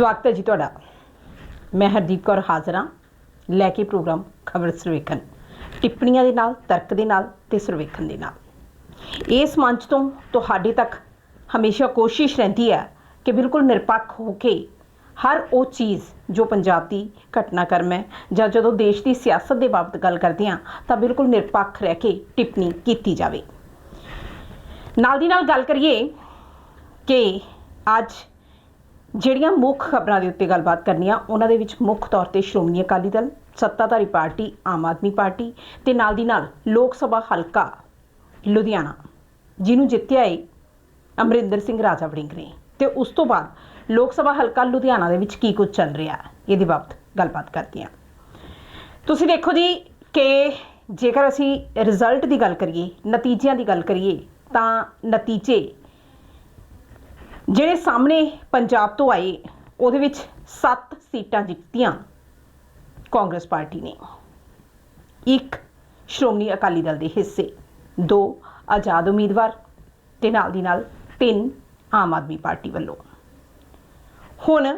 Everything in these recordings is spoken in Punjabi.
ਸਵਾਗਤ ਹੈ ਜੀ ਤੁਹਾਡਾ। ਮੈਂ ਹਰਦੀਪ ਕੌਰ ਹਾਜ਼ਰ ਹਾਂ। ਲੈ ਕੇ ਪ੍ਰੋਗਰਾਮ ਖਬਰ ਸਰਵੇਖਣ। ਟਿੱਪਣੀਆਂ ਦੇ ਨਾਲ, ਤਰਕ ਦੇ ਨਾਲ ਤੇ ਸਰਵੇਖਣ ਦੇ ਨਾਲ। ਇਸ ਮੰਚ ਤੋਂ ਤੁਹਾਡੇ ਤੱਕ ਹਮੇਸ਼ਾ ਕੋਸ਼ਿਸ਼ ਰਹਿੰਦੀ ਹੈ ਕਿ ਬਿਲਕੁਲ ਨਿਰਪੱਖ ਹੋ ਕੇ ਹਰ ਉਹ ਚੀਜ਼ ਜੋ ਪੰਜਾਬ ਦੀ ਘਟਨਾਕ੍ਰਮ ਹੈ ਜਾਂ ਜਦੋਂ ਦੇਸ਼ ਦੀ ਸਿਆਸਤ ਦੇ ਬਾਬਤ ਗੱਲ ਕਰਦੇ ਹਾਂ, ਤਾਂ ਬਿਲਕੁਲ ਨਿਰਪੱਖ ਰਹਿ ਕੇ ਟਿੱਪਣੀ ਕੀਤੀ ਜਾਵੇ। ਨਾਲ ਦੀ ਨਾਲ ਗੱਲ ਕਰੀਏ ਕਿ ਅੱਜ ਜਿਹੜੀਆਂ ਮੁੱਖ ਖਬਰਾਂ ਦੇ ਉੱਤੇ ਗੱਲਬਾਤ ਕਰਨੀ ਆ, ਉਹਨਾਂ ਦੇ ਵਿੱਚ ਮੁੱਖ ਤੌਰ ਤੇ ਸ਼੍ਰੋਮਣੀ ਅਕਾਲੀ ਦਲ, ਸੱਤਾਧਾਰੀ ਪਾਰਟੀ, ਆਮ ਆਦਮੀ ਪਾਰਟੀ ਤੇ ਨਾਲ ਦੀ ਨਾਲ ਲੋਕ ਸਭਾ ਹਲਕਾ, ਲੁਧਿਆਣਾ, ਜਿਹਨੂੰ ਜਿੱਤਿਆ ਏ ਅਮਰਿੰਦਰ ਸਿੰਘ ਰਾਜਾ ਵੜਿੰਗ ਨੇ। ਤੇ ਉਸ ਤੋਂ ਬਾਅਦ ਲੋਕ ਸਭਾ ਹਲਕਾ ਲੁਧਿਆਣਾ ਦੇ ਵਿੱਚ ਕੀ ਕੁਝ ਚੱਲ ਰਿਹਾ, ਇਹਦੇ ਬਾਬਤ ਗੱਲਬਾਤ ਕਰਦੇ ਹਾਂ। ਤੁਸੀਂ ਦੇਖੋ ਜੀ ਕਿ ਜੇਕਰ ਅਸੀਂ ਰਿਜ਼ਲਟ ਦੀ ਗੱਲ ਕਰੀਏ, ਨਤੀਜਿਆਂ ਦੀ ਗੱਲ ਕਰੀਏ, ਤਾਂ ਨਤੀਜੇ ਜਿਹੜੇ ਸਾਹਮਣੇ ਪੰਜਾਬ ਤੋਂ ਆਏ, ਉਹਦੇ ਵਿੱਚ 7 ਸੀਟਾਂ ਜਿੱਤੀਆਂ ਕਾਂਗਰਸ ਪਾਰਟੀ ਨੇ। ਇੱਕ ਸ਼੍ਰੋਮਣੀ ਅਕਾਲੀ ਦਲ ਦੇ ਹਿੱਸੇ, ਦੋ ਆਜ਼ਾਦ ਉਮੀਦਵਾਰ ਤੇ ਨਾਲ ਦੀ ਨਾਲ ਤਿੰਨ ਆਮ ਆਦਮੀ ਪਾਰਟੀ ਵੱਲੋਂ। ਹੁਣ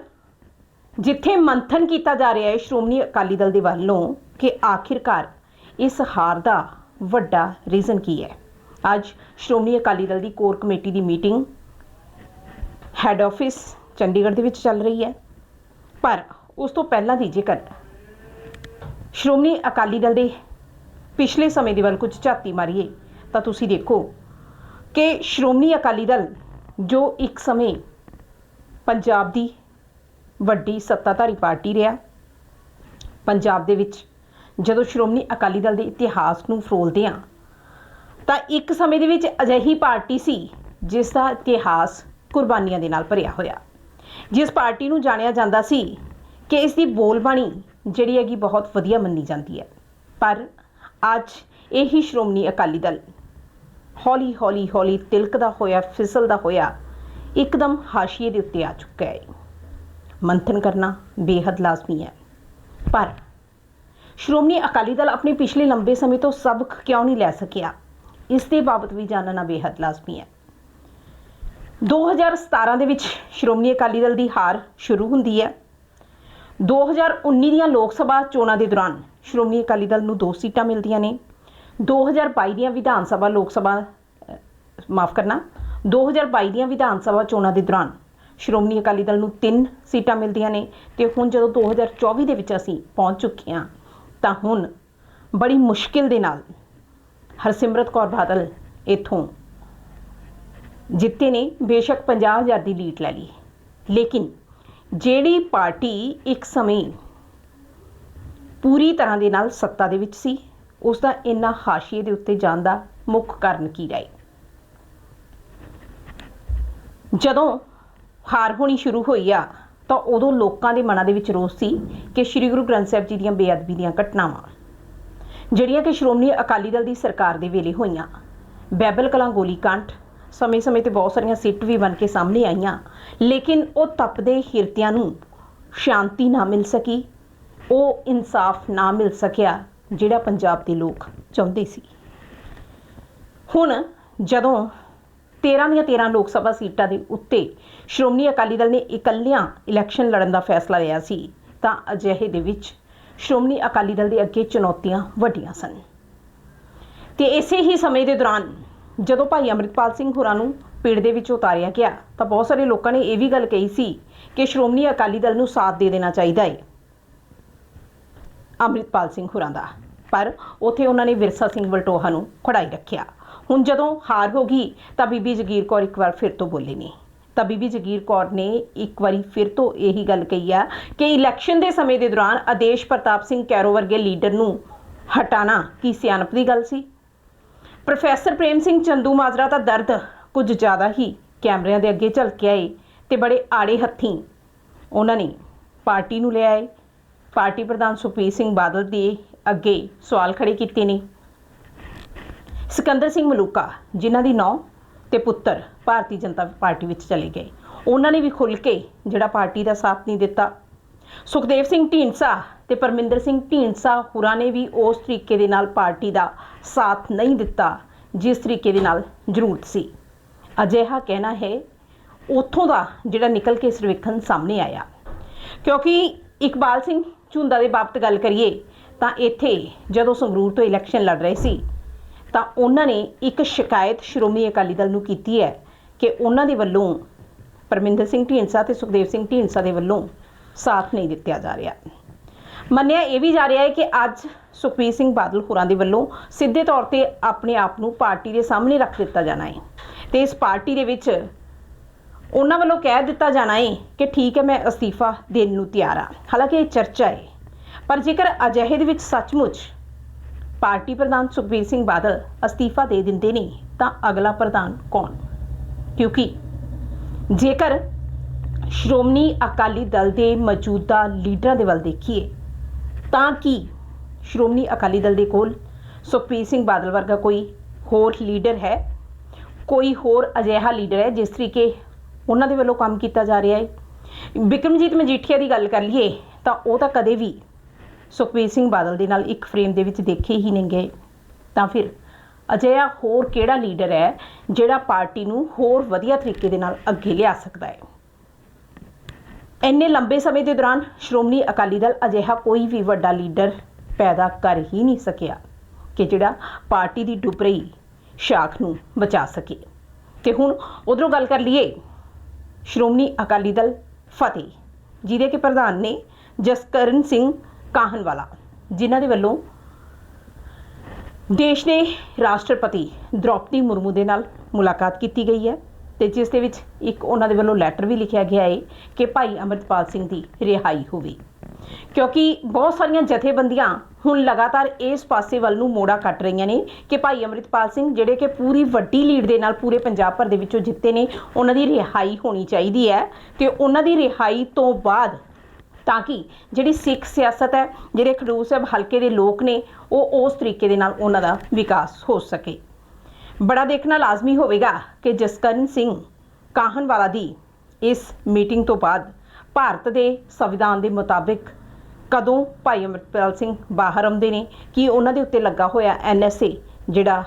ਜਿੱਥੇ ਮੰਥਨ ਕੀਤਾ ਜਾ ਰਿਹਾ ਹੈ ਸ਼੍ਰੋਮਣੀ ਅਕਾਲੀ ਦਲ ਦੇ ਵੱਲੋਂ ਕਿ ਆਖਿਰਕਾਰ ਇਸ ਹਾਰ ਦਾ ਵੱਡਾ ਰੀਜ਼ਨ ਕੀ ਹੈ? ਅੱਜ ਸ਼੍ਰੋਮਣੀ ਅਕਾਲੀ ਦਲ ਦੀ ਕੋਰ ਕਮੇਟੀ ਦੀ ਮੀਟਿੰਗ ਹੈੱਡ ਆਫਿਸ ਚੰਡੀਗੜ੍ਹ ਦੇ ਵਿੱਚ ਚੱਲ ਰਹੀ ਹੈ। ਪਰ ਉਸ ਤੋਂ ਪਹਿਲਾਂ ਦੀ ਜੇਕਰ ਸ਼੍ਰੋਮਣੀ ਅਕਾਲੀ ਦਲ ਦੇ ਪਿਛਲੇ ਸਮੇਂ ਦੇ ਵੱਲ ਕੁਝ ਝਾਤੀ ਮਾਰੀਏ, ਤਾਂ ਤੁਸੀਂ ਦੇਖੋ ਕਿ ਸ਼੍ਰੋਮਣੀ ਅਕਾਲੀ ਦਲ ਜੋ ਇੱਕ ਸਮੇਂ ਪੰਜਾਬ ਦੀ ਵੱਡੀ ਸੱਤਾਧਾਰੀ ਪਾਰਟੀ ਰਿਹਾ, ਪੰਜਾਬ ਦੇ ਵਿੱਚ ਜਦੋਂ ਸ਼੍ਰੋਮਣੀ ਅਕਾਲੀ ਦਲ ਦੇ ਇਤਿਹਾਸ ਨੂੰ ਫਰੋਲਦੇ ਹਾਂ, ਤਾਂ ਇੱਕ ਸਮੇਂ ਦੇ ਵਿੱਚ ਅਜਿਹੀ ਪਾਰਟੀ ਸੀ ਜਿਸ ਦਾ ਇਤਿਹਾਸ ਕੁਰਬਾਨੀਆਂ ਦੇ ਨਾਲ ਭਰਿਆ ਹੋਇਆ। ਜਿਸ ਪਾਰਟੀ ਨੂੰ ਜਾਣਿਆ ਜਾਂਦਾ ਸੀ ਕਿ ਇਸ ਦੀ ਬੋਲਬਾਣੀ ਜਿਹੜੀ ਹੈਗੀ ਬਹੁਤ ਵਧੀਆ ਮੰਨੀ ਜਾਂਦੀ ਹੈ। ਪਰ ਅੱਜ ਇਹੀ ਸ਼੍ਰੋਮਣੀ ਅਕਾਲੀ ਦਲ ਹੌਲੀ ਹੌਲੀ ਹੌਲੀ ਤਿਲਕਦਾ ਹੋਇਆ, ਫਿਸਲਦਾ ਹੋਇਆ, ਇੱਕਦਮ ਹਾਸ਼ੀਏ ਦੇ ਉੱਤੇ ਆ ਚੁੱਕਾ ਹੈ। ਮੰਥਨ ਕਰਨਾ ਬੇहद ਲਾਜ਼ਮੀ ਹੈ। ਪਰ ਸ਼੍ਰੋਮਣੀ ਅਕਾਲੀ ਦਲ ਆਪਣੇ ਪਿਛਲੇ ਲੰਬੇ ਸਮੇਂ ਤੋਂ ਸਬਕ ਕਿਉਂ ਨਹੀਂ ਲੈ ਸਕਿਆ? ਇਸ ਦੇ ਬਾਬਤ ਵੀ ਜਾਣਨਾ ਬੇहद ਲਾਜ਼ਮੀ ਹੈ। 2017 ਦੇ ਵਿੱਚ ਸ਼੍ਰੋਮਣੀ ਅਕਾਲੀ ਦਲ ਦੀ ਹਾਰ ਸ਼ੁਰੂ ਹੁੰਦੀ ਹੈ। 2019 ਦੀਆਂ ਲੋਕ ਸਭਾ ਚੋਣਾਂ ਦੇ ਦੌਰਾਨ ਸ਼੍ਰੋਮਣੀ ਅਕਾਲੀ ਦਲ ਨੂੰ ਦੋ ਸੀਟਾਂ ਮਿਲਦੀਆਂ ਨੇ। 2022 ਦੀਆਂ ਵਿਧਾਨ ਸਭਾ ਲੋਕ ਸਭਾ ਮਾਫ ਕਰਨਾ। 2022 ਦੀਆਂ ਵਿਧਾਨ ਸਭਾ ਚੋਣਾਂ ਦੇ ਦੌਰਾਨ ਸ਼੍ਰੋਮਣੀ ਅਕਾਲੀ ਦਲ ਨੂੰ ਤਿੰਨ ਸੀਟਾਂ ਮਿਲਦੀਆਂ ਨੇ ਤੇ ਹੁਣ ਜਦੋਂ 2024 ਦੇ ਵਿੱਚ ਅਸੀਂ ਪਹੁੰਚ ਚੁੱਕੇ ਹਾਂ, ਤਾਂ ਹੁਣ ਬੜੀ ਮੁਸ਼ਕਿਲ ਦੇ ਨਾਲ ਹਰਸਿਮਰਤ ਕੌਰ ਬਾਦਲ ਇਥੋਂ ਜਿੱਤੇ ਨੇ ਬੇਸ਼ੱਕ 50000 ਦੀ ਲੀਡ ਲੈ ਲਈ ਲੇਕਿਨ ਜਿਹੜੀ ਪਾਰਟੀ ਇੱਕ ਸਮੇਂ ਪੂਰੀ ਤਰ੍ਹਾਂ ਦੇ ਨਾਲ ਸੱਤਾ ਦੇ ਵਿੱਚ ਸੀ ਉਸ ਦਾ ਇੰਨਾ ਹਾਸ਼ੀਏ ਦੇ ਉੱਤੇ ਜਾਣ ਦਾ ਮੁੱਖ ਕਾਰਨ ਕੀ ਰਹੇ? ਜਦੋਂ ਹਾਰ ਹੋਣੀ ਸ਼ੁਰੂ ਹੋਈ ਆ, ਤਾਂ ਉਦੋਂ ਲੋਕਾਂ ਦੇ ਮਨਾਂ ਦੇ ਵਿੱਚ ਰੋਸ ਸੀ ਕਿ ਸ੍ਰੀ ਗੁਰੂ ਗ੍ਰੰਥ ਸਾਹਿਬ ਜੀ ਦੀਆਂ ਬੇਅਦਬੀ ਦੀਆਂ ਘਟਨਾਵਾਂ, ਜਿਹੜੀਆਂ ਕਿ ਸ਼੍ਰੋਮਣੀ ਅਕਾਲੀ ਦਲ ਦੀ ਸਰਕਾਰ ਦੇ ਵੇਲੇ ਹੋਈਆਂ ਬੈਬਲ ਕਲਾਂ ਗੋਲੀकांड ਸਮੇਂ-ਸਮੇਂ ਤੇ ਬਹੁਤ ਸਾਰੀਆਂ ਸਿੱਟ ਵੀ ਬਣ ਕੇ ਸਾਹਮਣੇ ਆਈਆਂ। ਲੇਕਿਨ ਉਹ ਤਪਦੇ ਹਿਰਤਿਆਂ ਨੂੰ ਸ਼ਾਂਤੀ ਨਾ ਮਿਲ ਸਕੀ, ਉਹ ਇਨਸਾਫ ਨਾ ਮਿਲ ਸਕਿਆ, ਜਿਹੜਾ ਪੰਜਾਬ ਦੇ ਲੋਕ ਚਾਹੁੰਦੇ ਸੀ। ਹੁਣ ਜਦੋਂ 13 ਦੀਆਂ 13 ਲੋਕ ਸਭਾ ਸੀਟਾਂ ਦੇ ਉੱਤੇ ਸ਼੍ਰੋਮਣੀ ਅਕਾਲੀ ਦਲ ਨੇ ਇਕੱਲਿਆਂ ਇਲੈਕਸ਼ਨ ਲੜਨ ਦਾ ਫੈਸਲਾ ਲਿਆ ਸੀ, ਤਾਂ ਅਜਿਹੇ ਦੇ ਵਿੱਚ ਸ਼੍ਰੋਮਣੀ ਅਕਾਲੀ ਦਲ ਦੇ ਅੱਗੇ ਚੁਣੌਤੀਆਂ ਵੱਡੀਆਂ ਸਨ। ਤੇ ਇਸੇ ਹੀ ਸਮੇਂ ਦੇ ਦੌਰਾਨ ਜਦੋਂ ਭਾਈ ਅਮਰਿਤਪਾਲ ਸਿੰਘ ਹੋਰਾਂ ਨੂੰ ਪੀੜ ਦੇ ਵਿੱਚ ਉਤਾਰਿਆ ਗਿਆ, ਤਾਂ ਬਹੁਤ ਸਾਰੇ ਲੋਕਾਂ ਨੇ ਇਹ ਵੀ ਗੱਲ ਕਹੀ ਸੀ ਕਿ ਸ਼੍ਰੋਮਣੀ ਅਕਾਲੀ ਦਲ ਨੂੰ ਸਾਥ ਦੇ ਦੇਣਾ ਚਾਹੀਦਾ ਹੈ ਅਮਰਿਤਪਾਲ ਸਿੰਘ ਹੋਰਾਂ ਦਾ। ਪਰ ਉਥੇ ਉਹਨਾਂ ਨੇ ਵਿਰਸਾ ਸਿੰਘ ਵਲਟੋਹਾ ਨੂੰ ਖੜਾਈ ਰੱਖਿਆ। ਹੁਣ ਜਦੋਂ ਹਾਰ ਹੋ ਗਈ, ਤਾਂ ਬੀਬੀ ਜਗੀਰ ਕੌਰ ਇੱਕ ਵਾਰ ਫਿਰ ਤੋਂ ਬੋਲੀ ਨਹੀਂ ਤਾਂ ਬੀਬੀ ਜਗੀਰ ਕੌਰ ਨੇ ਇੱਕ ਵਾਰੀ ਫਿਰ ਤੋਂ ਇਹੀ ਗੱਲ ਕਹੀ ਆ ਕਿ ਇਲੈਕਸ਼ਨ ਦੇ ਸਮੇਂ ਦੇ ਦੌਰਾਨ ਆਦੇਸ਼ ਪ੍ਰਤਾਪ ਸਿੰਘ ਕੈਰੋ ਵਰਗੇ ਲੀਡਰ ਨੂੰ ਹਟਾਣਾ ਕੀ ਸਿਆਣਪ ਦੀ ਗੱਲ ਸੀ? ਪ੍ਰੋਫੈਸਰ ਪ੍ਰੇਮ ਸਿੰਘ ਚੰਦੂ ਮਾਜਰਾ ਦਾ ਦਰਦ ਕੁਝ ਜ਼ਿਆਦਾ ਹੀ ਕੈਮਰਿਆਂ ਦੇ ਅੱਗੇ ਝਲਕਿਆ ਏ ਤੇ ਬੜੇ ਆੜੇ ਹੱਥੀਂ। ਉਹਨਾਂ ਨੇ ਪਾਰਟੀ ਨੂੰ ਲਿਆ ਏ। ਪਾਰਟੀ ਪ੍ਰਧਾਨ ਸੁਖਬੀਰ ਸਿੰਘ ਬਾਦਲ ਦੇ ਅੱਗੇ ਸਵਾਲ ਖੜੇ ਕੀਤੇ ਨੇ। ਸਿਕੰਦਰ ਸਿੰਘ ਮਲੂਕਾ, ਜਿਨ੍ਹਾਂ ਦੀ ਨੌ ਤੇ ਪੁੱਤਰ ਭਾਰਤੀ ਜਨਤਾ ਪਾਰਟੀ ਵਿੱਚ ਚਲੇ ਗਏ। ਉਹਨਾਂ ਨੇ ਵੀ ਖੁੱਲ ਕੇ ਜਿਹੜਾ ਪਾਰਟੀ ਦਾ ਸਾਥ ਨਹੀਂ ਦਿੱਤਾ ਸੁਖਦੇਵ ਸਿੰਘ ਢੀਂਡਸਾ ਤੇ ਪਰਮਿੰਦਰ ਸਿੰਘ ਢੀਂਡਸਾ ਹੁਰਾਂ ਨੇ ਵੀ ਉਸ ਤਰੀਕੇ ਦੇ ਨਾਲ ਪਾਰਟੀ ਦਾ ਸਾਥ ਨਹੀਂ ਦਿੱਤਾ, ਜਿਸ ਤਰੀਕੇ ਦੇ ਨਾਲ ਜ਼ਰੂਰਤ ਸੀ। ਅਜਿਹਾ ਕਹਿਣਾ ਹੈ, ਉੱਥੋਂ ਦਾ ਜਿਹੜਾ ਨਿਕਲ ਕੇ ਸਰਵੇਖਣ ਸਾਹਮਣੇ ਆਇਆ। ਕਿਉਂਕਿ ਇਕਬਾਲ ਸਿੰਘ ਝੁੰਦਾ ਦੇ ਬਾਬਤ ਗੱਲ ਕਰੀਏ, ਤਾਂ ਇੱਥੇ ਜਦੋਂ ਸੰਗਰੂਰ ਤੋਂ ਇਲੈਕਸ਼ਨ ਲੜ ਰਹੇ ਸੀ, ਤਾਂ ਉਹਨਾਂ ਨੇ ਇੱਕ ਸ਼ਿਕਾਇਤ ਸ਼੍ਰੋਮਣੀ ਅਕਾਲੀ ਦਲ ਨੂੰ ਕੀਤੀ ਹੈ ਕਿ ਉਹਨਾਂ ਦੇ ਵੱਲੋਂ ਪਰਮਿੰਦਰ ਸਿੰਘ ਢੀਂਡਸਾ ਤੇ ਸੁਖਦੇਵ ਸਿੰਘ ਢੀਂਡਸਾ ਦੇ ਵੱਲੋਂ ਸਾਥ ਨਹੀਂ ਦਿੱਤਾ ਜਾ ਰਿਹਾ। ਮੰਨਿਆ ਇਹ ਵੀ ਜਾ ਰਿਹਾ ਹੈ ਕਿ ਅੱਜ ਸੁਖਬੀਰ ਸਿੰਘ ਬਾਦਲ ਹੋਰਾਂ ਦੇ ਵੱਲੋਂ ਸਿੱਧੇ ਤੌਰ ਤੇ ਆਪਣੇ ਆਪ ਨੂੰ ਪਾਰਟੀ ਦੇ ਸਾਹਮਣੇ ਰੱਖ ਦਿੱਤਾ ਜਾਣਾ ਹੈ। ਤੇ ਇਸ ਪਾਰਟੀ ਦੇ ਵਿੱਚ ਉਹਨਾਂ ਵੱਲੋਂ ਕਹਿ ਦਿੱਤਾ ਜਾਣਾ ਹੈ ਕਿ ਠੀਕ ਹੈ, ਮੈਂ ਅਸਤੀਫਾ ਦੇਣ ਨੂੰ ਤਿਆਰ ਹਾਂ। ਹਾਲਾਂਕਿ ਇਹ ਚਰਚਾ ਹੈ, ਪਰ ਜੇਕਰ ਅਜਿਹੇ ਦੇ ਵਿੱਚ ਸੱਚਮੁੱਚ ਪਾਰਟੀ ਪ੍ਰਧਾਨ ਸੁਖਬੀਰ ਸਿੰਘ ਬਾਦਲ ਅਸਤੀਫਾ ਦੇ ਦਿੰਦੇ ਨੇ, ਤਾਂ ਅਗਲਾ ਪ੍ਰਧਾਨ ਕੌਣ? ਕਿਉਂਕਿ ਜੇਕਰ ਸ਼੍ਰੋਮਣੀ ਅਕਾਲੀ ਦਲ ਦੇ ਮੌਜੂਦਾ ਲੀਡਰਾਂ ਦੇ ਵੱਲ ਦੇਖੀਏ, ਤਾਂ ਕਿ ਸ਼੍ਰੋਮਣੀ ਅਕਾਲੀ ਦਲ ਦੇ ਕੋਲ ਸੁਖਬੀਰ ਸਿੰਘ ਬਾਦਲ ਵਰਗਾ ਕੋਈ ਹੋਰ ਲੀਡਰ ਹੈ? ਕੋਈ ਹੋਰ ਅਜਿਹਾ ਲੀਡਰ ਹੈ ਜਿਸ ਤਰੀਕੇ ਉਹਨਾਂ ਦੇ ਵੱਲੋਂ ਕੰਮ ਕੀਤਾ ਜਾ ਰਿਹਾ ਹੈ? ਬਿਕਰਮਜੀਤ ਮਜੀਠੀਆ ਦੀ ਗੱਲ ਕਰ ਲਈਏ, ਤਾਂ ਉਹ ਤਾਂ ਕਦੇ ਵੀ ਸੁਖਬੀਰ ਸਿੰਘ ਬਾਦਲ ਦੇ ਨਾਲ ਇੱਕ ਫਰੇਮ ਦੇ ਵਿੱਚ ਦੇਖੇ ਹੀ ਨਹੀਂ ਗਏ। ਤਾਂ ਫਿਰ ਅਜਿਹਾ ਹੋਰ ਕਿਹੜਾ ਲੀਡਰ ਹੈ ਜਿਹੜਾ ਪਾਰਟੀ ਨੂੰ ਹੋਰ ਵਧੀਆ ਤਰੀਕੇ ਦੇ ਨਾਲ ਅੱਗੇ ਲਿਆ ਸਕਦਾ ਹੈ? ਇੰਨੇ ਲੰਬੇ ਸਮੇਂ ਦੇ ਦੌਰਾਨ ਸ਼੍ਰੋਮਣੀ ਅਕਾਲੀ ਦਲ ਅਜਿਹਾ ਕੋਈ ਵੀ ਵੱਡਾ ਲੀਡਰ ਪੈਦਾ ਕਰ ਹੀ ਨਹੀਂ ਸਕਿਆ ਕਿ ਜਿਹੜਾ ਪਾਰਟੀ ਦੀ ਡੁੱਬ ਰਹੀ ਸ਼ਾਖ ਨੂੰ ਬਚਾ ਸਕੇ। ਤੇ ਹੁਣ ਉਧਰੋਂ ਗੱਲ ਕਰ ਲਈਏ ਸ਼੍ਰੋਮਣੀ ਅਕਾਲੀ ਦਲ ਫਤਿਹ, ਜਿਹਦੇ ਕੇ ਪ੍ਰਧਾਨ ਨੇ ਜਸਕਰਨ ਸਿੰਘ ਕਾਹਨਵਾਲਾ, ਜਿਨ੍ਹਾਂ ਦੇ ਵੱਲੋਂ ਦੇਸ਼ ਦੇ ਰਾਸ਼ਟਰਪਤੀ ਦ੍ਰੋਪਦੀ ਮੁਰਮੂ ਦੇ ਨਾਲ ਮੁਲਾਕਾਤ ਕੀਤੀ ਗਈ ਹੈ। ਤੇ ਜਿਸ ਦੇ ਵਿੱਚ ਇੱਕ ਉਹਨਾਂ ਦੇ ਵੱਲੋਂ ਲੈਟਰ ਵੀ ਲਿਖਿਆ ਗਿਆ ਹੈ ਕਿ ਭਾਈ ਅਮਰਤਪਾਲ ਸਿੰਘ ਦੀ ਰਿਹਾਈ ਹੋਵੇ। ਕਿਉਂਕਿ ਬਹੁਤ ਸਾਰੀਆਂ ਜਥੇਬੰਦੀਆਂ ਹੁਣ ਲਗਾਤਾਰ ਇਸ ਪਾਸੇ ਵੱਲ ਨੂੰ ਮੋੜਾ ਕੱਟ ਰਹੀਆਂ ਨੇ ਕਿ ਭਾਈ ਅਮਰਿਤਪਾਲ ਸਿੰਘ ਜਿਹੜੇ ਕਿ ਪੂਰੀ ਵੱਡੀ ਲੀਡ ਦੇ ਨਾਲ ਪੂਰੇ ਪੰਜਾਬ ਭਰ ਦੇ ਵਿੱਚੋਂ ਜਿੱਤੇ ਨੇ, ਉਹਨਾਂ ਦੀ ਰਿਹਾਈ ਹੋਣੀ ਚਾਹੀਦੀ ਹੈ ਤੇ ਉਹਨਾਂ ਦੀ ਰਿਹਾਈ ਤੋਂ ਬਾਅਦ ਤਾਂ ਕਿ ਜਿਹੜੀ ਸਿੱਖ ਸਿਆਸਤ ਹੈ, ਜਿਹੜੇ ਖਡੂਰ ਸਾਹਿਬ ਹਲਕੇ ਦੇ ਲੋਕ ਨੇ, ਉਹ ਉਸ ਤਰੀਕੇ ਦੇ ਨਾਲ ਉਹਨਾਂ ਦਾ ਵਿਕਾਸ ਹੋ ਸਕੇ। ਬੜਾ ਦੇਖਣਾ ਲਾਜ਼ਮੀ ਹੋਵੇਗਾ ਕਿ ਜਸਕਰਨ ਸਿੰਘ ਕਾਹਨਵਾਲਾ ਦੀ ਇਸ ਮੀਟਿੰਗ ਤੋਂ ਬਾਅਦ ਭਾਰਤ ਦੇ ਸੰਵਿਧਾਨ ਦੇ ਮੁਤਾਬਿਕ ਕਦੋਂ ਭਾਈ ਅਮਰਪਾਲ ਸਿੰਘ ਬਾਹਰ ਆਉਂਦੇ ਨੇ, ਕਿ ਉਹਨਾਂ ਦੇ ਉੱਤੇ ਲੱਗਾ ਹੋਇਆ ਐਨਐਸਏ ਜਿਹੜਾ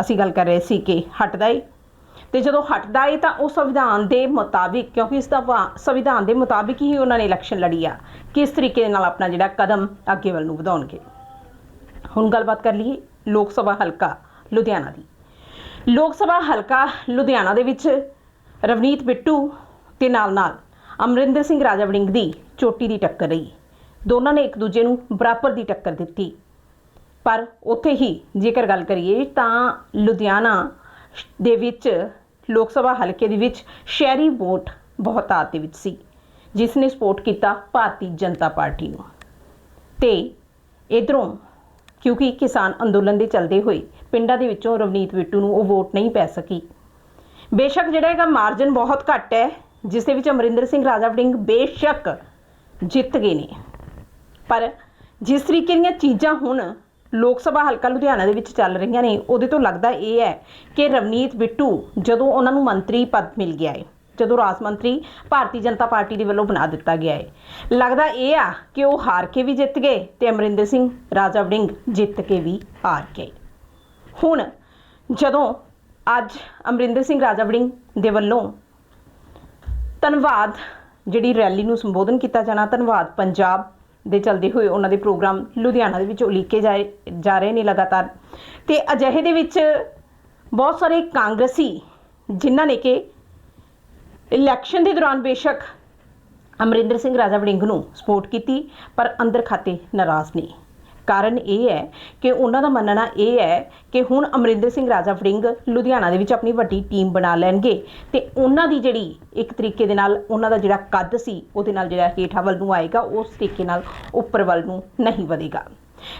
ਅਸੀਂ ਗੱਲ ਕਰ ਰਹੇ ਸੀ ਕਿ ਹਟਦਾ ਏ। ਤੇ ਜਦੋਂ ਹਟਦਾ ਏ ਤਾਂ ਉਹ ਸੰਵਿਧਾਨ ਦੇ ਮੁਤਾਬਿਕ, ਕਿਉਂਕਿ ਇਸ ਦਾ ਵਾ- ਸੰਵਿਧਾਨ ਦੇ ਮੁਤਾਬਿਕ ਹੀ ਉਹਨਾਂ ਨੇ ਇਲੈਕਸ਼ਨ ਲੜੀ ਆ, ਕਿਸ ਤਰੀਕੇ ਦੇ ਨਾਲ ਆਪਣਾ ਜਿਹੜਾ ਕਦਮ ਅੱਗੇ ਵੱਲ ਨੂੰ ਵਧਾਉਣਗੇ। ਹੁਣ ਗੱਲਬਾਤ ਕਰ ਲਈਏ ਲੋਕ ਸਭਾ ਹਲਕਾ ਲੁਧਿਆਣਾ ਦੀ। ਲੋਕ ਸਭਾ ਹਲਕਾ ਲੁਧਿਆਣਾ ਦੇ ਵਿੱਚ ਰਵਨੀਤ ਬਿੱਟੂ ਤੇ ਨਾਲ ਨਾਲ ਅਮਰਿੰਦਰ ਸਿੰਘ ਰਾਜਾ ਵੜਿੰਗ ਦੀ ਚੋਟੀ ਦੀ ਟੱਕਰ ਰਹੀ। ਦੋਨਾਂ ਨੇ ਇੱਕ ਦੂਜੇ ਨੂੰ ਬਰਾਬਰ ਦੀ ਟੱਕਰ ਦਿੱਤੀ। ਪਰ ਉੱਥੇ ਹੀ ਜੇਕਰ ਗੱਲ ਕਰੀਏ ਤਾਂ ਲੁਧਿਆਣਾ ਦੇ ਵਿੱਚ ਲੋਕ ਸਭਾ ਹਲਕੇ ਦੇ ਵਿੱਚ ਸ਼ਹਿਰੀ ਵੋਟ ਬਹੁਤਾਤ ਦੇ ਵਿੱਚ ਸੀ, ਜਿਸ ਨੇ ਸਪੋਰਟ ਕੀਤਾ ਭਾਰਤੀ ਜਨਤਾ ਪਾਰਟੀ ਨੂੰ। ਤੇ ਇਧਰੋਂ ਕਿਉਂਕਿ ਕਿਸਾਨ ਅੰਦੋਲਨ ਦੇ ਚੱਲਦੇ ਹੋਏ ਪਿੰਡਾਂ ਦੇ ਵਿੱਚੋਂ ਰਵਨੀਤ ਬਿੱਟੂ ਨੂੰ ਉਹ ਵੋਟ ਨਹੀਂ ਪੈ ਸਕੀ। ਬੇਸ਼ੱਕ ਜਿਹੜਾ ਹੈਗਾ ਮਾਰਜਨ ਬਹੁਤ ਘੱਟ ਹੈ, ਜਿਸ ਦੇ ਵਿੱਚ ਅਮਰਿੰਦਰ ਸਿੰਘ ਰਾਜਾ ਵੜਿੰਗ ਬੇਸ਼ੱਕ ਜਿੱਤ ਗਏ ਨੇ। ਪਰ ਜਿਸ ਤਰੀਕੇ ਦੀਆਂ ਚੀਜ਼ਾਂ ਹੁਣ ਲੋਕ ਸਭਾ ਹਲਕਾ ਲੁਧਿਆਣਾ ਦੇ ਵਿੱਚ ਚੱਲ ਰਹੀਆਂ ਨੇ, ਉਹਦੇ ਤੋਂ ਲੱਗਦਾ ਇਹ ਹੈ ਕਿ ਰਵਨੀਤ ਬਿੱਟੂ ਜਦੋਂ ਉਹਨਾਂ ਨੂੰ ਮੰਤਰੀ ਪਦ ਮਿਲ ਗਿਆ ਹੈ ਜਦੋਂ ਰਾਜ ਮੰਤਰੀ ਭਾਰਤੀ ਜਨਤਾ ਪਾਰਟੀ ਦੇ ਵੱਲੋਂ ਬਣਾ ਦਿੱਤਾ ਗਿਆ ਹੈ ਲੱਗਦਾ ਇਹ ਆ ਕਿ ਉਹ ਹਾਰ ਕੇ ਵੀ ਜਿੱਤ ਗਏ ਤੇ ਅਮਰਿੰਦਰ ਸਿੰਘ ਰਾਜਾ ਵੜਿੰਗ ਜਿੱਤ ਕੇ ਵੀ ਹਾਰ ਗਏ। ਹੁਣ ਜਦੋਂ ਅੱਜ ਅਮਰਿੰਦਰ ਸਿੰਘ ਰਾਜਾ ਵੜਿੰਗ ਦੇ ਵੱਲੋਂ ਧੰਨਵਾਦ ਜਿਹੜੀ ਰੈਲੀ ਨੂੰ ਸੰਬੋਧਨ ਕੀਤਾ ਜਾਣਾ, ਧੰਨਵਾਦ ਪੰਜਾਬ ਦੇ ਚਲਦੇ ਹੋਏ ਉਹਨਾਂ ਦੇ ਪ੍ਰੋਗਰਾਮ ਲੁਧਿਆਣਾ ਦੇ ਵਿੱਚ ਉਲੀਕੇ ਜਾਏ, ਜਾ ਰਹੇ ਨੇ ਲਗਾਤਾਰ। ਤੇ ਅਜਿਹੇ ਦੇ ਵਿੱਚ ਬਹੁਤ ਸਾਰੇ ਕਾਂਗਰਸੀ ਜਿਨ੍ਹਾਂ ਨੇ ਕਿ ਇਲੈਕਸ਼ਨ ਦੇ ਦੌਰਾਨ ਬੇਸ਼ੱਕ ਅਮਰਿੰਦਰ ਸਿੰਘ ਰਾਜਾ ਵੜਿੰਗ ਨੂੰ ਸਪੋਰਟ ਕੀਤੀ, ਪਰ ਅੰਦਰ ਖਾਤੇ ਨਾਰਾਜ਼ ਨੇ। ਕਾਰਨ ਇਹ ਹੈ ਕਿ ਉਹਨਾਂ ਦਾ ਮੰਨਣਾ ਇਹ ਹੈ ਕਿ ਹੁਣ ਅਮਰਿੰਦਰ ਸਿੰਘ ਰਾਜਾ ਵੜਿੰਗ ਲੁਧਿਆਣਾ ਦੇ ਵਿੱਚ ਆਪਣੀ ਵੱਡੀ ਟੀਮ ਬਣਾ ਲੈਣਗੇ ਤੇ ਉਹਨਾਂ ਦੀ ਜਿਹੜੀ ਇੱਕ ਤਰੀਕੇ ਦੇ ਨਾਲ ਉਹਨਾਂ ਦਾ ਜਿਹੜਾ ਕੱਦ ਸੀ, ਉਹਦੇ ਨਾਲ ਜਿਹੜਾ ਹੇਠਾਂ ਵੱਲ ਨੂੰ ਆਏਗਾ, ਉਸ ਤਰੀਕੇ ਨਾਲ ਉੱਪਰ ਵੱਲ ਨੂੰ ਨਹੀਂ ਵਧੇਗਾ।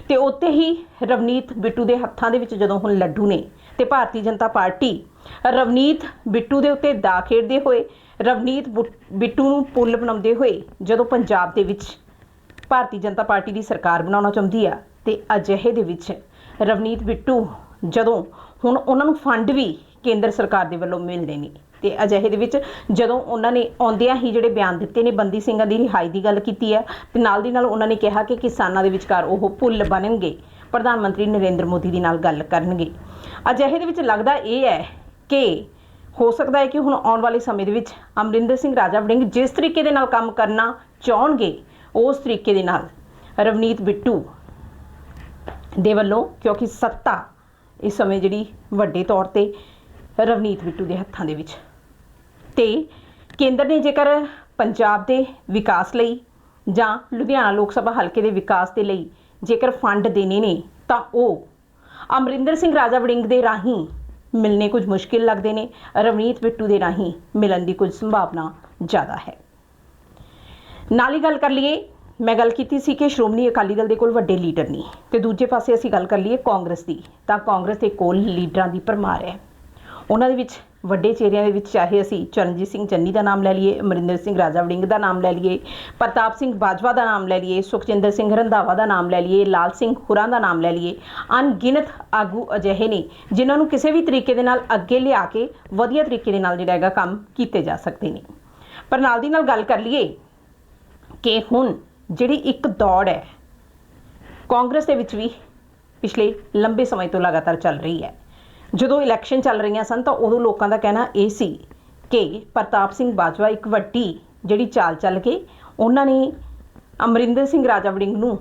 ਤੇ ਉੱਤੇ ਹੀ ਰਵਨੀਤ ਬਿੱਟੂ ਦੇ ਹੱਥਾਂ ਦੇ ਵਿੱਚ ਜਦੋਂ ਹੁਣ ਲੱਡੂ ਨੇ ਤੇ ਭਾਰਤੀ ਜਨਤਾ ਪਾਰਟੀ ਰਵਨੀਤ ਬਿੱਟੂ ਦੇ ਉੱਤੇ ਦਾ ਖੇਡਦੇ ਹੋਏ, ਰਵਨੀਤ ਬੁ- ਬਿੱਟੂ ਨੂੰ ਪੁੱਲ ਬਣਾਉਂਦੇ ਹੋਏ ਜਦੋਂ ਪੰਜਾਬ ਦੇ ਵਿੱਚ ਭਾਰਤੀ ਜਨਤਾ ਪਾਰਟੀ ਦੀ ਸਰਕਾਰ ਬਣਾਉਣਾ ਚਾਹੁੰਦੀ ਆ ਤੇ ਅਜਿਹੇ ਦੇ ਵਿੱਚ ਰਵਨੀਤ ਬਿੱਟੂ ਜਦੋਂ ਹੁਣ ਉਹਨਾਂ ਨੂੰ ਫੰਡ ਵੀ ਕੇਂਦਰ ਸਰਕਾਰ ਦੇ ਵੱਲੋਂ ਮਿਲਦੇ ਨੇ ਤੇ ਅਜਿਹੇ ਦੇ ਵਿੱਚ ਜਦੋਂ ਉਹਨਾਂ ਨੇ ਆਉਂਦਿਆਂ ਹੀ ਜਿਹੜੇ ਬਿਆਨ ਦਿੱਤੇ ਨੇ ਬੰਦੀ ਸਿੰਘਾਂ ਦੀ ਰਿਹਾਈ ਦੀ ਗੱਲ ਕੀਤੀ ਹੈ ਤੇ ਨਾਲ ਦੀ ਨਾਲ ਉਹਨਾਂ ਨੇ ਕਿਹਾ ਕਿ ਕਿਸਾਨਾਂ ਦੇ ਵਿਚਕਾਰ ਉਹ ਪੁੱਲ ਬਣਨਗੇ, ਪ੍ਰਧਾਨ ਮੰਤਰੀ ਨਰਿੰਦਰ ਮੋਦੀ ਦੇ ਨਾਲ ਗੱਲ ਕਰਨਗੇ। ਅਜਿਹੇ ਦੇ ਵਿੱਚ ਲੱਗਦਾ ਇਹ ਹੈ ਕਿ ਹੋ ਸਕਦਾ ਹੈ ਕਿ ਹੁਣ ਆਉਣ ਵਾਲੇ ਸਮੇਂ ਦੇ ਵਿੱਚ ਅਮਰਿੰਦਰ ਸਿੰਘ ਰਾਜਾ ਵੜਿੰਗ ਜਿਸ ਤਰੀਕੇ ਦੇ ਨਾਲ ਕੰਮ ਕਰਨਾ ਚਾਹਣਗੇ ਉਸ ਤਰੀਕੇ ਦੇ ਨਾਲ ਰਵਨੀਤ ਬਿੱਟੂ ਦੇ ਵੱਲੋਂ, ਕਿਉਂਕਿ ਸੱਤਾ ਇਸ ਸਮੇਂ ਜਿਹੜੀ ਵੱਡੇ ਤੌਰ ਤੇ ਰਵਨੀਤ ਬਿੱਟੂ ਦੇ ਹੱਥਾਂ ਦੇ ਵਿੱਚ। ਤੇ ਕੇਂਦਰ ਨੇ ਜੇਕਰ ਪੰਜਾਬ ਦੇ ਵਿਕਾਸ ਲਈ ਜਾਂ ਲੁਧਿਆਣਾ ਲੋਕ ਸਭਾ ਹਲਕੇ ਦੇ ਵਿਕਾਸ ਦੇ ਲਈ ਜੇਕਰ ਫੰਡ ਦੇਣੇ ਨੇ, ਤਾਂ ਉਹ ਅਮਰਿੰਦਰ ਸਿੰਘ ਰਾਜਾ ਵੜਿੰਗ ਦੇ ਰਾਹੀਂ ਮਿਲਣੇ ਕੁਝ ਮੁਸ਼ਕਿਲ ਲੱਗਦੇ ਨੇ। ਰਵਨੀਤ ਬਿੱਟੂ ਦੇ ਰਾਹੀਂ ਮਿਲਣ ਦੀ ਕੁਝ ਸੰਭਾਵਨਾ ਜ਼ਿਆਦਾ ਹੈ। ਨਾਲ ਹੀ ਗੱਲ ਕਰ ਲਈਏ, ਮੈਂ ਗੱਲ ਕੀਤੀ ਸੀ ਕਿ ਸ਼੍ਰੋਮਣੀ ਅਕਾਲੀ ਦਲ ਦੇ ਕੋਲ ਵੱਡੇ ਲੀਡਰ ਨਹੀਂ, ਤੇ ਦੂਜੇ ਪਾਸੇ ਅਸੀਂ ਗੱਲ ਕਰ ਲਈਏ ਕਾਂਗਰਸ ਦੀ, ਤਾਂ ਕਾਂਗਰਸ ਦੇ ਕੋਲ ਲੀਡਰਾਂ ਦੀ ਭਰਮਾਰ ਹੈ। ਉਹਨਾਂ ਦੇ ਵਿੱਚ ਵੱਡੇ ਚਿਹਰਿਆਂ ਦੇ ਵਿੱਚ ਚਾਹੇ ਅਸੀਂ ਚਰਨਜੀਤ ਸਿੰਘ ਚੰਨੀ ਦਾ ਨਾਮ ਲੈ ਲਈਏ, ਅਮਰਿੰਦਰ ਸਿੰਘ ਰਾਜਾ ਵੜਿੰਗ ਦਾ ਨਾਮ ਲੈ ਲਈਏ, ਪ੍ਰਤਾਪ ਸਿੰਘ ਬਾਜਵਾ ਦਾ ਨਾਮ ਲੈ ਲਈਏ, ਸੁਖਜਿੰਦਰ ਸਿੰਘ ਰੰਧਾਵਾ ਦਾ ਨਾਮ ਲੈ ਲਈਏ, ਲਾਲ ਸਿੰਘ ਹੁਰਾਂ ਦਾ ਨਾਮ ਲੈ ਲਈਏ, ਅਣਗਿਣਤ ਆਗੂ ਅਜਿਹੇ ਨੇ ਜਿਨ੍ਹਾਂ ਨੂੰ ਕਿਸੇ ਵੀ ਤਰੀਕੇ ਦੇ ਨਾਲ ਅੱਗੇ ਲਿਆ ਕੇ ਵਧੀਆ ਤਰੀਕੇ ਦੇ ਨਾਲ ਜਿਹੜਾ ਹੈਗਾ ਕੰਮ ਕੀਤੇ ਜਾ ਸਕਦੇ ਨੇ। ਪਰ ਨਾਲ ਦੀ ਨਾਲ ਗੱਲ ਕਰ ਲਈਏ ਕਿ ਹੁਣ ਜਿਹੜੀ ਇੱਕ ਦੌੜ ਹੈ, ਕਾਂਗਰਸ ਦੇ ਵਿੱਚ ਵੀ ਪਿਛਲੇ ਲੰਬੇ ਸਮੇਂ ਤੋਂ ਲਗਾਤਾਰ ਚੱਲ ਰਹੀ ਹੈ। ਜਦੋਂ ਇਲੈਕਸ਼ਨ ਚੱਲ ਰਹੀਆਂ ਸਨ ਤਾਂ ਉਦੋਂ ਲੋਕਾਂ ਦਾ ਕਹਿਣਾ ਇਹ ਸੀ ਕਿ ਪ੍ਰਤਾਪ ਸਿੰਘ ਬਾਜਵਾ ਇੱਕ ਵੱਡੀ ਜਿਹੜੀ ਚਾਲ ਚੱਲ ਕੇ ਉਹਨਾਂ ਨੇ ਅਮਰਿੰਦਰ ਸਿੰਘ ਰਾਜਾ ਵੜਿੰਗ ਨੂੰ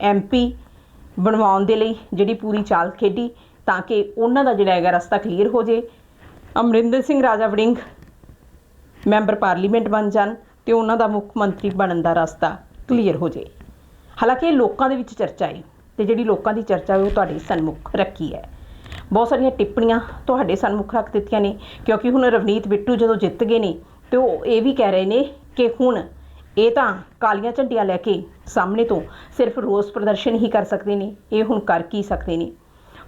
ਐਮਪੀ ਬਣਵਾਉਣ ਦੇ ਲਈ ਜਿਹੜੀ ਪੂਰੀ ਚਾਲ ਖੇਡੀ ਤਾਂ ਕਿ ਉਹਨਾਂ ਦਾ ਜਿਹੜਾ ਹੈਗਾ ਰਸਤਾ ਕਲੀਅਰ ਹੋ ਜੇ। ਅਮਰਿੰਦਰ ਸਿੰਘ ਰਾਜਾ ਵੜਿੰਗ ਮੈਂਬਰ ਪਾਰਲੀਮੈਂਟ ਬਣ ਜਾਣ ਤੇ ਉਹਨਾਂ ਦਾ ਮੁੱਖ ਮੰਤਰੀ ਬਣਨ ਦਾ ਰਸਤਾ ਕਲੀਅਰ ਹੋ ਜੇ। ਹਾਲਾਂਕਿ ਇਹ ਲੋਕਾਂ ਦੇ ਵਿੱਚ ਚਰਚਾ ਹੈ ਤੇ ਜਿਹੜੀ ਲੋਕਾਂ ਦੀ ਚਰਚਾ ਹੈ ਉਹ ਤੁਹਾਡੇ ਸਨਮੁਖ ਰੱਖੀ ਹੈ। ਬਹੁਤ ਸਾਰੀਆਂ ਟਿੱਪਣੀਆਂ ਤੁਹਾਡੇ ਸਨਮੁਖ ਰੱਖ ਦਿੱਤੀਆਂ ਨੇ ਕਿਉਂਕਿ ਹੁਣ ਰਵਨੀਤ ਬਿੱਟੂ ਜਦੋਂ ਜਿੱਤ ਗਏ ਨੇ ਤੇ ਉਹ ਇਹ ਵੀ ਕਹਿ ਰਹੇ ਨੇ ਕਿ ਹੁਣ ਇਹ ਤਾਂ ਕਾਲੀਆਂ ਝੰਡੀਆਂ ਲੈ ਕੇ ਸਾਹਮਣੇ ਤੋਂ ਸਿਰਫ ਰੋਸ ਪ੍ਰਦਰਸ਼ਨ ਹੀ ਕਰ ਸਕਦੇ ਨੇ, ਇਹ ਹੁਣ ਕਰ ਕੀ ਸਕਦੇ ਨੇ।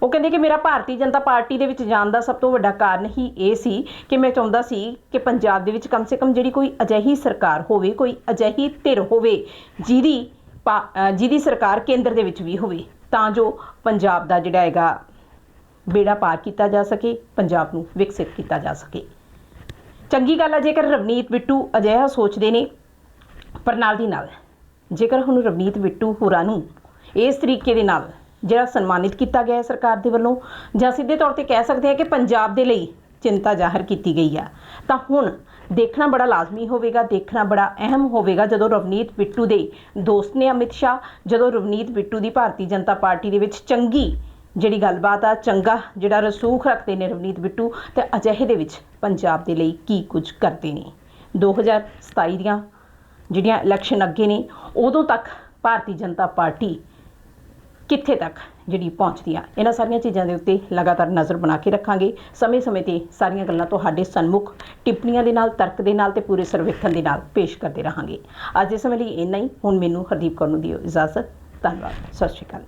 ਉਹ ਕਹਿੰਦੇ ਕਿ ਮੇਰਾ ਭਾਰਤੀ ਜਨਤਾ ਪਾਰਟੀ ਦੇ ਵਿੱਚ ਜਾਣ ਦਾ ਸਭ ਤੋਂ ਵੱਡਾ ਕਾਰਨ ਹੀ ਇਹ ਸੀ ਕਿ ਮੈਂ ਚਾਹੁੰਦਾ ਸੀ ਕਿ ਪੰਜਾਬ ਦੇ ਵਿੱਚ ਕਮ ਸੇ ਕਮ ਜਿਹੜੀ ਕੋਈ ਅਜਿਹੀ ਸਰਕਾਰ ਹੋਵੇ, ਕੋਈ ਅਜਿਹੀ ਧਿਰ ਹੋਵੇ, ਜਿਹਦੀ ਪਾ- ਜਿਹਦੀ ਸਰਕਾਰ ਕੇਂਦਰ ਦੇ ਵਿੱਚ ਵੀ ਹੋਵੇ, ਤਾਂ ਜੋ ਪੰਜਾਬ ਦਾ ਜਿਹੜਾ ਹੈਗਾ ਬੇੜਾ ਪਾਰ ਕੀਤਾ ਜਾ ਸਕੇ, ਪੰਜਾਬ ਨੂੰ ਵਿਕਸਿਤ ਕੀਤਾ ਜਾ ਸਕੇ। ਚੰਗੀ ਗੱਲ ਹੈ ਜੇਕਰ ਰਵਨੀਤ ਬਿੱਟੂ ਅਜਿਹਾ ਸੋਚਦੇ ਨੇ ਪਰ ਨਾਲ ਦੀ ਨਾਲ। ਜੇਕਰ ਹੁਣ ਰਵਨੀਤ ਬਿੱਟੂ ਹੋਰਾਂ ਨੂੰ ਇਸ ਤਰੀਕੇ ਦੇ ਨਾਲ ਜਿਹੜਾ ਸਨਮਾਨਿਤ ਕੀਤਾ ਗਿਆ ਹੈ ਸਰਕਾਰ ਦੇ ਵੱਲੋਂ, ਜਾਂ ਸਿੱਧੇ ਤੌਰ ਤੇ ਕਹਿ ਸਕਦੇ ਹਾਂ ਕਿ ਪੰਜਾਬ ਦੇ ਲਈ ਚਿੰਤਾ ਜ਼ਾਹਰ ਕੀਤੀ ਗਈ ਆ। ਤਾਂ ਹੁਣ ਦੇਖਣਾ ਬੜਾ ਲਾਜ਼ਮੀ ਹੋਵੇਗਾ, ਦੇਖਣਾ ਬੜਾ ਅਹਿਮ ਹੋਵੇਗਾ, ਜਦੋਂ ਰਵਨੀਤ ਬਿੱਟੂ ਦੇ ਦੋਸਤ ਨੇ ਅਮਿਤ ਸ਼ਾਹ, ਜਦੋਂ ਰਵਨੀਤ ਬਿੱਟੂ ਦੀ ਭਾਰਤੀ ਜਨਤਾ ਪਾਰਟੀ ਦੇ ਵਿੱਚ ਚੰਗੀ ਜਿਹੜੀ ਗੱਲਬਾਤ ਆ, ਚੰਗਾ ਜਿਹੜਾ ਰਸੂਖ ਰੱਖਦੇ ਨੇ ਰਵਨੀਤ ਬਿੱਟੂ, ਤੇ ਅਜਿਹੇ ਦੇ ਵਿੱਚ ਪੰਜਾਬ ਦੇ ਲਈ ਕੀ ਕੁਝ ਕਰਦੇ ਨੇ। 2027 ਦੀਆਂ ਜਿਹੜੀਆਂ ਇਲੈਕਸ਼ਨ ਅੱਗੇ ਨੇ, ਉਦੋਂ ਤੱਕ ਭਾਰਤੀ ਜਨਤਾ ਪਾਰਟੀ ਕਿੱਥੇ ਤੱਕ ਜਿਹੜੀ ਪਹੁੰਚਦੀ ਆ? ਇਹਨਾਂ ਸਾਰੀਆਂ ਚੀਜ਼ਾਂ ਦੇ ਉੱਤੇ ਲਗਾਤਾਰ ਨਜ਼ਰ ਬਣਾ ਕੇ ਰੱਖਾਂਗੇ। ਸਮੇਂ-ਸਮੇਂ ਤੇ ਸਾਰੀਆਂ ਗੱਲਾਂ ਤੁਹਾਡੇ ਸਨਮੁਖ ਟਿੱਪਣੀਆਂ ਦੇ ਨਾਲ, ਤਰਕ ਦੇ ਨਾਲ ਤੇ ਪੂਰੇ ਸਰਵੇਖਣ ਦੇ ਨਾਲ ਪੇਸ਼ ਕਰਦੇ ਰਹਾਂਗੇ। ਅੱਜ ਦੇ ਸਮੇਂ ਲਈ ਇੰਨਾ ਹੀ। ਹੁਣ ਮੈਨੂੰ ਹਰਦੀਪ ਕੌਰ ਨੂੰ ਦਿਓ ਇਜਾਜ਼ਤ। ਧੰਨਵਾਦ। ਸਤਿ ਸ਼੍ਰੀ ਅਕਾਲ।